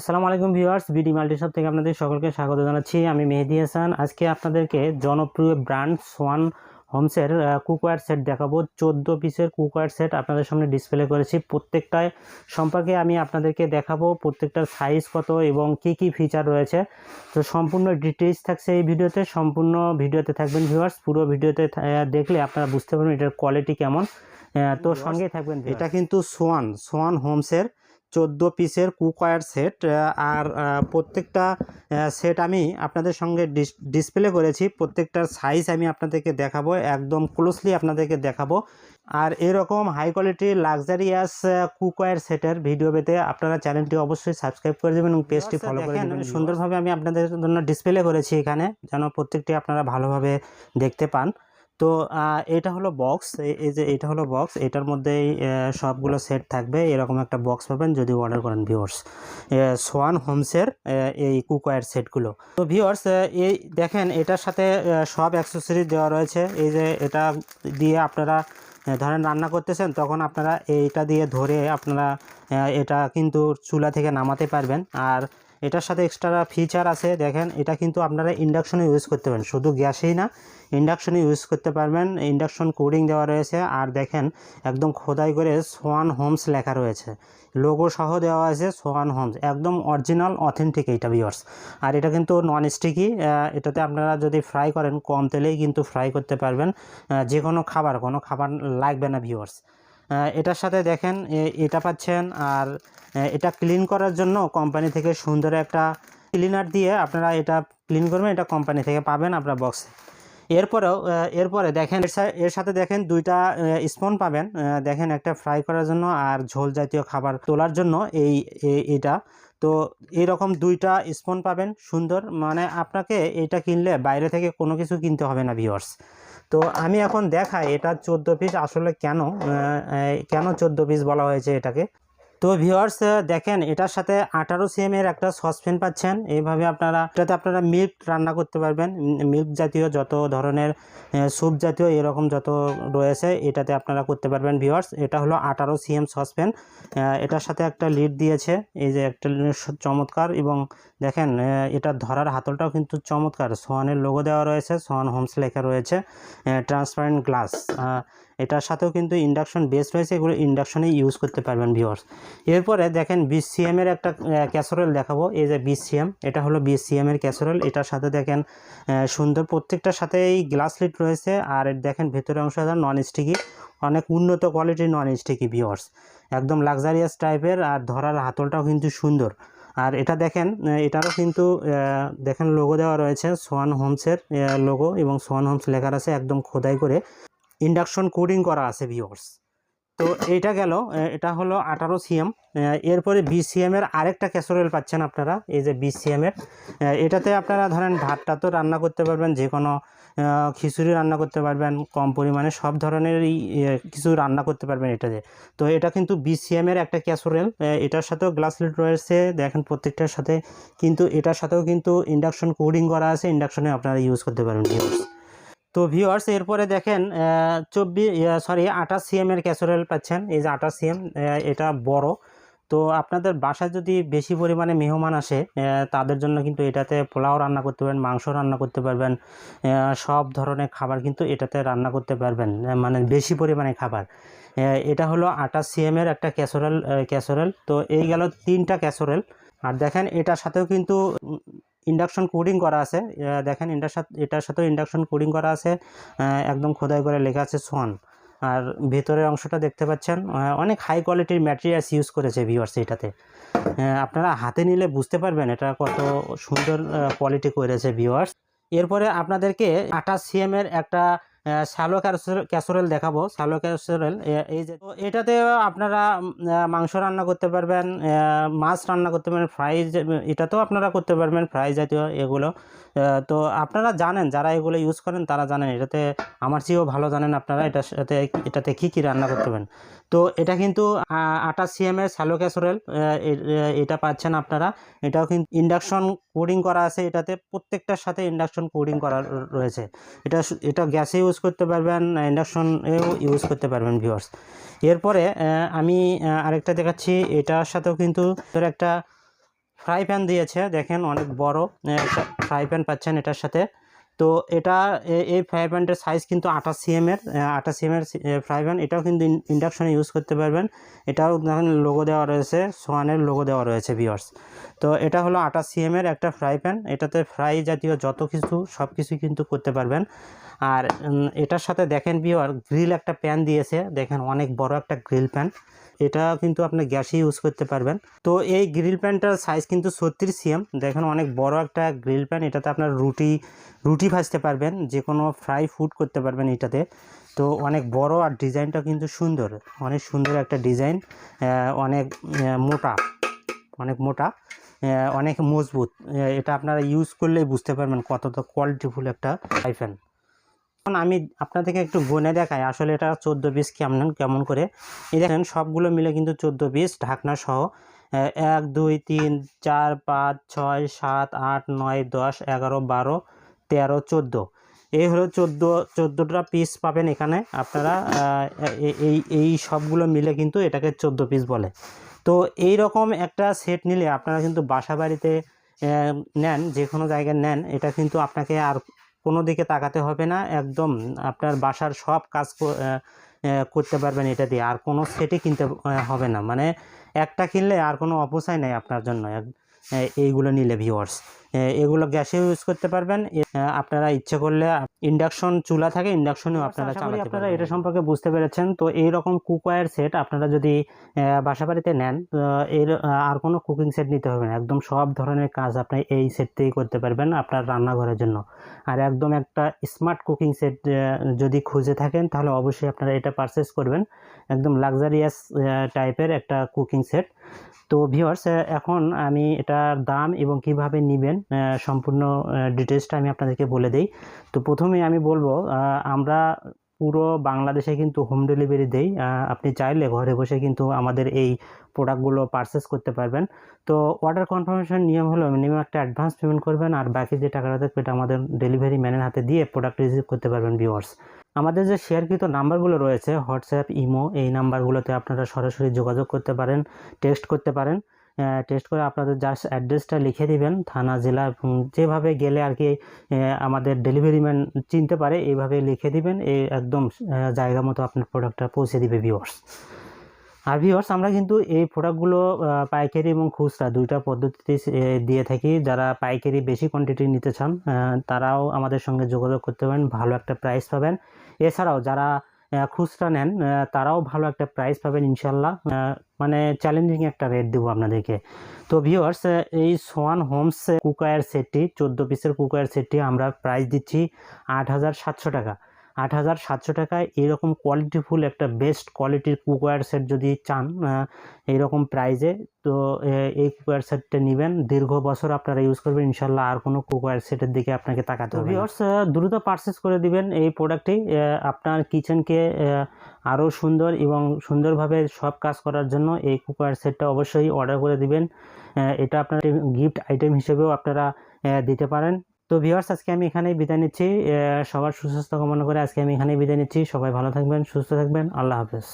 আসসালামু আলাইকুম viewers BD মাল্টিশপ থেকে আপনাদের সকলকে স্বাগত জানাচ্ছি। আমি মেহেদি হাসান। আজকে আপনাদেরকে জনপ্রিয় ব্র্যান্ড সোয়ান হোমসের কুকওয়্যার সেট দেখাবো। চোদ্দ পিসের কুকওয়্যার সেট আপনাদের সামনে ডিসপ্লে করেছি। প্রত্যেকটায় সম্পর্কে আমি আপনাদেরকে দেখাবো প্রত্যেকটার সাইজ কত এবং কি কি ফিচার রয়েছে। তো সম্পূর্ণ ডিটেলস থাকছে এই ভিডিওতে। সম্পূর্ণ ভিডিওতে থাকবেন ভিউয়ার্স। পুরো ভিডিওতে দেখলে আপনারা বুঝতে পারবেন এটার কোয়ালিটি কেমন। তো সঙ্গেই থাকবেন এটা কিন্তু সোয়ান সোয়ান হোমসের চোদ্দ পিসের কুকওয়্যার সেট আর প্রত্যেকটা সেট আমি আপনাদের সঙ্গে ডিসপ্লে করেছি। প্রত্যেকটার সাইজ আমি আপনাদেরকে দেখাবো একদম ক্লোজলি আপনাদেরকে দেখাবো। আর এরকম হাই কোয়ালিটি লাক্সারিয়াস কুকওয়্যার সেটের ভিডিও পেতে আপনারা চ্যানেলটি অবশ্যই সাবস্ক্রাইব করে দেবেন এবং পেজটি ফলো করে দেবেন। সুন্দরভাবে আমি আপনাদের জন্য ডিসপ্লে করেছি এখানে যেন প্রত্যেকটি আপনারা ভালোভাবে দেখতে পান। তো এটা হলো বক্স এই যে এটা হলো বক্স এটার মধ্যেই সবগুলো সেট থাকবে, এরকম একটা বক্স পাবেন যদি অর্ডার করেন ভিওর্স সোয়ান হোমসের এই কুকওয়্যার সেটগুলো তো ভিওর্স এই দেখেন, এটার সাথে সব অ্যাক্সেসরি দেওয়া রয়েছে। এই যে এটা দিয়ে আপনারা ধরেন রান্না করতেছেন, তখন আপনারা এইটা দিয়ে ধরে আপনারা এটা কিন্তু চুলা থেকে নামাতে পারবেন। আর এটার সাথে এক্সট্রা ফিচার আছে, দেখেন, এটা কিন্তু আপনারা ইন্ডাকশনে ইউজ করতে পারেন শুধু গ্যাসেই না ইন্ডাকশনে ইউজ করতে পারবেন ইন্ডাকশন কোডিং দেওয়া রয়েছে, আর দেখেন, একদম খোদাই করে সোয়ান হোমস লেখা রয়েছে লোগো সহ দেওয়া আছে সোয়ান হোমস একদম অরিজিনাল অথেন্টিক এইটা ভিওর্স আর এটা কিন্তু নন স্টিকি এটাতে আপনারা যদি ফ্রাই করেন, কম তেলেই কিন্তু ফ্রাই করতে পারবেন যে কোনো খাবার কোনো খাবার লাগবে না ভিওর্স এটার সাথে দেখেন এটা পাচ্ছেন, আর এটা ক্লিন করার জন্য কোম্পানি থেকে সুন্দর একটা ক্লিনার দিয়ে আপনারা এটা ক্লিন করবেন, এটা কোম্পানি থেকে পাবেন আপনার বক্সে এরপরেও এরপরে দেখেন, এর সাথে দেখেন দুইটা স্পুন পাবেন দেখেন একটা ফ্রাই করার জন্য আর ঝোল জাতীয় খাবার তোলার জন্য এই এটা। তো এরকম দুইটা স্পুন পাবেন, সুন্দর মানে আপনাকে এটা কিনলে বাইরে থেকে কোনো কিছু কিনতে হবে না ভিওর্স তো আমি এখন দেখাই এটা চোদ্দ পিস আসলে কেন কেন চোদ্দ পিস বলা হয়েছে এটাকে। তো ভিওয়ার্স দেখেন, এটার সাথে আঠারো সিএম এর একটা সসপ্যান পাচ্ছেন। এইভাবে আপনারা, এটাতে আপনারা মিল্ক রান্না করতে পারবেন। মিল্ক জাতীয় যত ধরনের স্যুপ জাতীয় এরকম যত রয়েছে, এটাতে আপনারা করতে পারবেন ভিওয়ার্স এটা হলো আঠারো সিএম সসপ্যান এটার সাথে একটা লিড দিয়েছে। এই যে একটা চমৎকার এবং দেখেন এটা ধরার হাতলটাও কিন্তু চমৎকার। সোয়ানের লোগো দেওয়া রয়েছে সোয়ান হোমস লেখা রয়েছে ট্রান্সপারেন্ট গ্লাস এটার সাথেও কিন্তু ইন্ডাকশন বেস রয়েছে, এগুলো ইন্ডাকশনে ইউজ করতে পারবেন ভিওয়ার্স এরপরে দেখেন বিসিএম এর একটা ক্যাসোরেল দেখাবো। এই যে বিসিএম এটা হলো বিসিএম এর ক্যাসোরেল এটার সাথে দেখেন সুন্দর প্রত্যেকটার সাথে এই গ্লাস লিড রয়েছে। আর দেখেন ভেতরে অংশ নন স্টিকি অনেক উন্নত কোয়ালিটির নন স্টিকি ভিওয়ার্স একদম লাক্সারিয়াস টাইপের আর ধরার হাতলটাও কিন্তু সুন্দর। আর এটা দেখেন এটারও কিন্তু দেখেন লোগো দেওয়া রয়েছে সোয়ান হোমসের লোগো এবং সোয়ান হোমস লেখা আছে একদম খোদাই করে। ইন্ডাকশন কোডিং করা আছে ভিওর্স তো এইটা গেল এটা হলো আঠারো সিএম। এরপরে বিসিএম এর আরেকটা ক্যাসোরেল পাচ্ছেন আপনারা এই যে বিসিএম এর। আহ, এটাতে আপনারা ধরেন ভাতটা তো রান্না করতে পারবেন যে কোনো খিচুড়ি রান্না করতে পারবেন কম পরিমাণে সব ধরনেরই কিছু রান্না করতে পারবেন এটাতে তো এটা কিন্তু বিসিএম এর একটা ক্যাসোরেল এটার সাথেও গ্লাস লিড রয়েছে দেখেন প্রত্যেকটার সাথে। কিন্তু এটার সাথেও কিন্তু ইন্ডাকশন কোডিং করা আছে ইন্ডাকশনে আপনারা ইউজ করতে পারবেন তো ভিউয়ার্স এরপরে দেখেন চব্বিশ সরি আঠাশ সিএম এর ক্যাসোরেল পাচ্ছেন। এই যে আঠাশ সিএম এটা বড়। তো আপনাদের বাসায় যদি বেশি পরিমাণে মেহমান আসে তাদের জন্য কিন্তু এটাতে পোলাও রান্না করতে পারবেন, মাংস রান্না করতে পারবেন সব ধরনের খাবার কিন্তু এটাতে রান্না করতে পারবেন মানে বেশি পরিমাণে খাবার। এটা হলো আঠাশ সিএম এর একটা ক্যাসোরেল ক্যাসোরেল তো এই গেল তিনটা ক্যাসোরেল আর দেখেন, এটার সাথেও কিন্তু ইন্ডাকশন কোডিং করা আছে। দেখেন এটার সাথে, এটার সাথেও ইন্ডাকশন কোডিং করা আছে। একদম খোদাই করে লেখা আছে সোয়ান। আর ভেতরের অংশটা দেখতে পাচ্ছেন অনেক হাই কোয়ালিটির ম্যাটেরিয়ালস ইউজ করেছে ভিওয়ার্স এটাতে। আপনারা হাতে নিলে বুঝতে পারবেন এটা কত সুন্দর কোয়ালিটি করেছে ভিউয়ার্স এরপরে আপনাদেরকে আঠাশ সিএম এর একটা স্যালো ক্যাসোরেল দেখাবো। শ্যালো ক্যাসোরেল এই যে তো এটাতে আপনারা মাংস রান্না করতে পারবেন মাছ রান্না করতে পারবেন ফ্রাই এটাতেও আপনারা করতে পারবেন ফ্রাই জাতীয় এগুলো। তো আপনারা জানেন, যারা এগুলো ইউজ করেন, তারা জানেন এটাতে আমার চেয়েও ভালো জানেন আপনারা এটার সাথে এটাতে কী কী রান্না করতে পারেন। তো এটা কিন্তু আঠাশ সিএম এর স্যালো ক্যাসোরেল এটা পাচ্ছেন আপনারা। এটাও কিন্তু ইন্ডাকশন কোডিং করা আছে এটাতে, প্রত্যেকটার সাথে ইন্ডাকশন কোডিং করা রয়েছে। এটা এটা গ্যাসে ইউজ করতে পারবেন ইন্ডাকশনেও ইউজ করতে পারবেন ভিউয়ার্স এরপরে আমি আরেকটা দেখাচ্ছি, এটার সাথেও কিন্তু একটা ফ্রাই প্যান দিয়েছে, দেখেন অনেক বড় ফ্রাই প্যান পাচ্ছেন এটার সাথে। তো এটা এই ফ্রাই প্যানটার সাইজ কিন্তু আঠাশ সিএমের আঠাশ সিএমের ফ্রাই প্যান। এটাও কিন্তু ইন্ডাকশনে ইউজ করতে পারবেন। এটাও দেখেন লোগো দেওয়া রয়েছে সোয়ানের লোগো দেওয়া রয়েছে ভিওর্স তো এটা হলো আঠাশ সিএমের একটা ফ্রাই প্যান। এটাতে ফ্রাই জাতীয় যত কিছু, সব কিছুই কিন্তু করতে পারবেন। আর এটার সাথে দেখেন বিওর গ্রিল একটা প্যান দিয়েছে, দেখেন অনেক বড় একটা গ্রিল প্যান। এটা কিন্তু আপনি গ্যাসে ইউজ করতে পারবেন। তো এই গ্রিল প্যানটার সাইজ কিন্তু ছত্রিশ সিএম দেখেন অনেক বড় একটা গ্রিল প্যান এটাতে আপনার রুটি রুটি ভাজতে পারবেন যে কোনো ফ্রাই ফুড করতে পারবেন এটাতে। তো অনেক বড় আর ডিজাইনটা কিন্তু সুন্দর। অনেক সুন্দর একটা ডিজাইন অনেক মোটা অনেক মোটা অনেক মজবুত। এটা আপনারা ইউজ করলেই বুঝতে পারবেন কতটা কোয়ালিটিফুল একটা ফ্রাই প্যান এখন আমি আপনাদেরকে একটু গনে দেখাই, আসলে এটা চোদ্দ পিস কেমন কেমন করে? এই দেখেন, সবগুলো মিলে কিন্তু চোদ্দ পিস ঢাকনা সহ এক, দুই, তিন, চার, পাঁচ, ছয়, সাত, আট, নয়, দশ, এগারো, বারো, তেরো, চোদ্দ। এই হলো চোদ্দ চোদ্দোটা পিস পাবেন এখানে। আপনারা এই এই সবগুলো মিলে কিন্তু এটাকে চোদ্দ পিস বলে। তো এই রকম একটা সেট নিলে আপনারা কিন্তু বাসা বাড়িতে নেন যে কোনো জায়গায় নেন, এটা কিন্তু আপনাকে আর কোনো দিকে তাকাতে হবে না, একদম আপনার বাসার সব কাজ করতে পারবেন এটা দিয়ে। আর কোনো সেটই কিনতে হবে না। মানে একটা কিনলে আর কোনো অপচয় নেই আপনার জন্য। এইগুলো নিলে ভিওয়ার্স এগুলো গ্যাসে ইউজ করতে পারবেন। আপনারা ইচ্ছে করলে ইন্ডাকশন চুলা থাকে ইন্ডাকশনেও আপনারা চালাতে আপনারা এটা সম্পর্কে বুঝতে পেরেছেন। তো এই রকম কুকওয়্যার সেট আপনারা যদি বাসা বাড়িতে নেন এর আর কোনো কুকিং সেট নিতে হবে না। একদম সব ধরনের কাজ আপনি এই সেট থেকেই করতে পারবেন আপনার রান্নাঘরের জন্য। আর একদম একটা স্মার্ট কুকিং সেট যদি খুঁজে থাকেন তাহলে অবশ্যই আপনারা এটা পারচেস করবেন। একদম লাক্সারিয়াস টাইপের একটা কুকিং সেট। তো ভিওর্স এখন আমি এটার দাম এবং কীভাবে নেবেন আহ, সম্পূর্ণ ডিটেলসটা আমি আপনাদেরকে বলে দিই। তো প্রথমে আমি বলব আমরা পুরো বাংলাদেশে কিন্তু হোম ডেলিভারি দেই। আপনি চাইলে ঘরে বসে কিন্তু আমাদের এই প্রোডাক্টগুলো পারচেস করতে পারবেন। তো অর্ডার কনফার্মেশন নিয়ম হলো মিনিমাম একটা অ্যাডভান্স পেমেন্ট করবেন আর বাকি যে টাকাটা থাকবে এটা আমাদের ডেলিভারি ম্যানের হাতে দিয়ে প্রোডাক্ট রিসিভ করতে পারবেন ভিউয়ার্স আমাদের যে শেয়ারকৃত নাম্বারগুলো রয়েছে হোয়াটসঅ্যাপ ইমো এই নাম্বারগুলোতে আপনারা সরাসরি যোগাযোগ করতে পারেন টেক্সট করতে পারেন। টেস্ট করে আপনাদের জাস্ট অ্যাড্রেসটা লিখে দিবেন, থানা, জেলা যেভাবে গেলে আর কি আমাদের ডেলিভারি ম্যান চিনতে পারে, এইভাবে লিখে দিবেন, এই একদম জায়গা মতো আপনার প্রোডাক্টটা পৌঁছে দিবে ভিওর্স আর ভিউয়ার্স আমরা কিন্তু এই প্রোডাক্টগুলো পাইকারি এবং খুচরা দুইটা পদ্ধতিতে দিয়ে থাকি। যারা পাইকারি বেশি কোয়ান্টিটি নিতে চান তারাও আমাদের সঙ্গে যোগাযোগ করতে পারেন, ভালো একটা প্রাইস পাবেন। এছাড়াও যারা খুচরা নেন তারাও ভালো একটা প্রাইস পাবেন ইনশাল্লাহ মানে চ্যালেঞ্জিং একটা রেট দেবো আপনাদেরকে। তো ভিওর্স এই সোয়ান হোমস কুকায়ার সেটটি, চোদ্দ পিসের কুকায়ার সেটটি আমরা প্রাইস দিচ্ছি আট হাজার সাতশো টাকা। আট হাজার সাতশো টাকায় এরকম কোয়ালিটিফুল একটা বেস্ট কোয়ালিটির কুকওয়্যার সেট যদি চান এইরকম প্রাইজে তো এই কুকওয়্যার সেটটা নেবেন। দীর্ঘ বছর আপনারা ইউজ করবেন ইনশাল্লাহ আর কোনো কুকওয়্যার সেটের দিকে আপনাকে তাকাতে হবে দ্রুত পারচেস করে দিবেন এই প্রোডাক্টটি আপনার কিচেনকে আরও সুন্দর এবং সুন্দরভাবে সব কাজ করার জন্য এই কুকওয়্যার সেটটা অবশ্যই অর্ডার করে দিবেন। এটা আপনার গিফট আইটেম হিসেবেও আপনারা দিতে পারেন। তো ভিওয়ার্স আজকে আমি এখানেই বিদায় নিচ্ছি। সবার সুস্বাস্থ্য কামনা করে আজকে আমি এখানেই বিদায় নিচ্ছি। সবাই ভালো থাকবেন, সুস্থ থাকবেন। আল্লাহ হাফেজ।